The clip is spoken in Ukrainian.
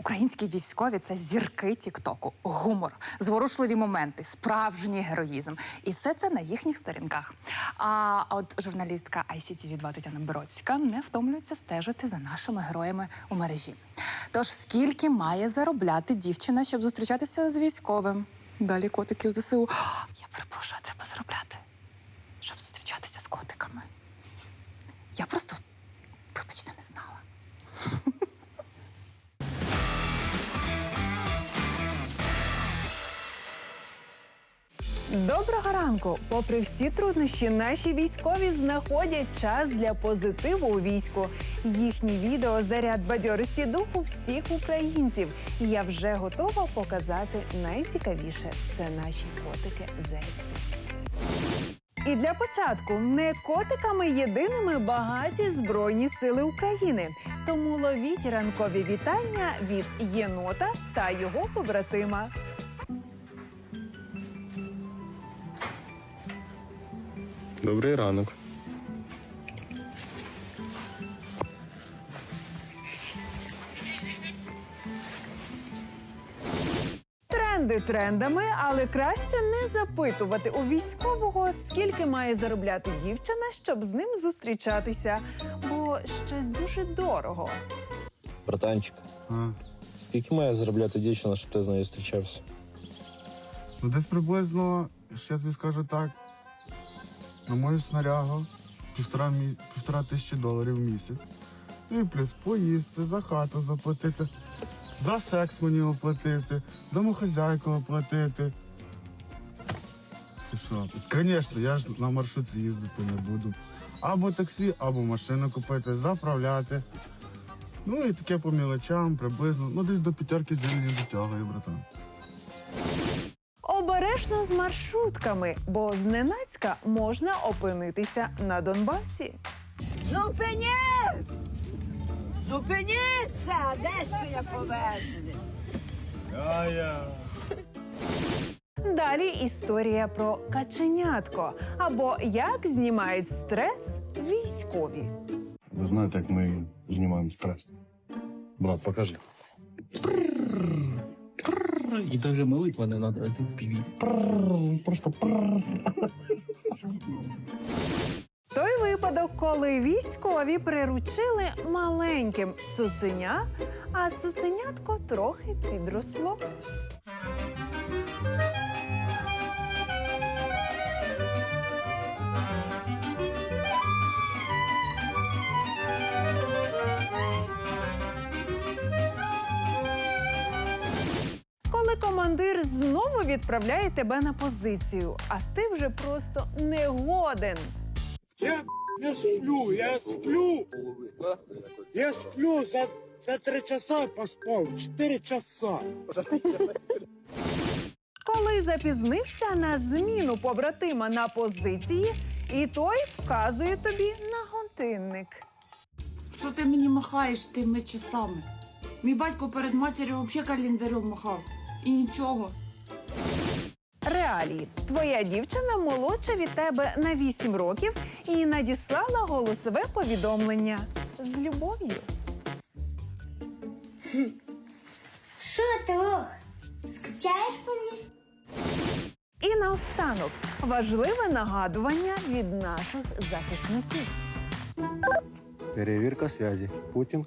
Українські військові це зірки Тіктоку, гумор, зворушливі моменти, справжній героїзм. І все це на їхніх сторінках. А от журналістка ICTV 2 Тетяна Бродська не втомлюється стежити за нашими героями у мережі. Тож скільки має заробляти дівчина, щоб зустрічатися з військовим? Далі котики у ЗСУ. Я перепрошую, треба заробляти, щоб зустрічатися з котиками. Я просто, вибачте, не знала. Доброго ранку! Попри всі труднощі, наші військові знаходять час для позитиву у війську. Їхні відео заряд бадьорості духу всіх українців. І я вже готова показати найцікавіше це наші котики ЗСУ. І для початку не котиками єдиними багаті Збройні Сили України. Тому ловіть ранкові вітання від єнота та його побратима. Добрий ранок. Тренди трендами, але краще не запитувати у військового, скільки має заробляти дівчина, щоб з ним зустрічатися, бо щось дуже дорого. Братанчик, А, скільки має заробляти дівчина, щоб ти з нею зустрічався? ну десь приблизно, ще я тобі скажу так, на мою снарягу півтора, мі... півтора тисячі доларів в місяць. Ну і плюс поїсти, за хату заплатити, за секс мені оплатити, домохозяйку оплатити. Ти що? Звісно, я ж на маршрутці їздити не буду. Або таксі, або машину купити, заправляти. Ну і таке по мілочам, приблизно. Ну десь до п'ятерки землі дотягую, братан. Обережно з маршрутками, бо зненацька можна опинитися на Донбасі. Зупиніть! Зупиніться! Де я повезли? Далі історія про каченятко або як знімають стрес військові. Ви знаєте, як ми знімаємо стрес. Брат, покажи. І даже молитва не надо, это в піві. Просто Той випадок, коли військові приручили маленьким цуценя, а цуценятко трохи підросло. Командир знову відправляє тебе на позицію, а ти вже просто не годен. Я не сплю, я сплю. Я сплю за, за три часа поспав, чотири часа. Коли запізнився на зміну побратима на позиції, і той вказує тобі на годинник. Що ти мені махаєш тими часами? Мій батько перед матір'ю взагалі календарем махав. І нічого. Реалії. Твоя дівчина молодша від тебе на 8 років і надіслала голосове повідомлення з любов'ю. Що ти, ох? Скучаєш по мені? І наостанок важливе нагадування від наших захисників. Перевірка зв'язі. Путін.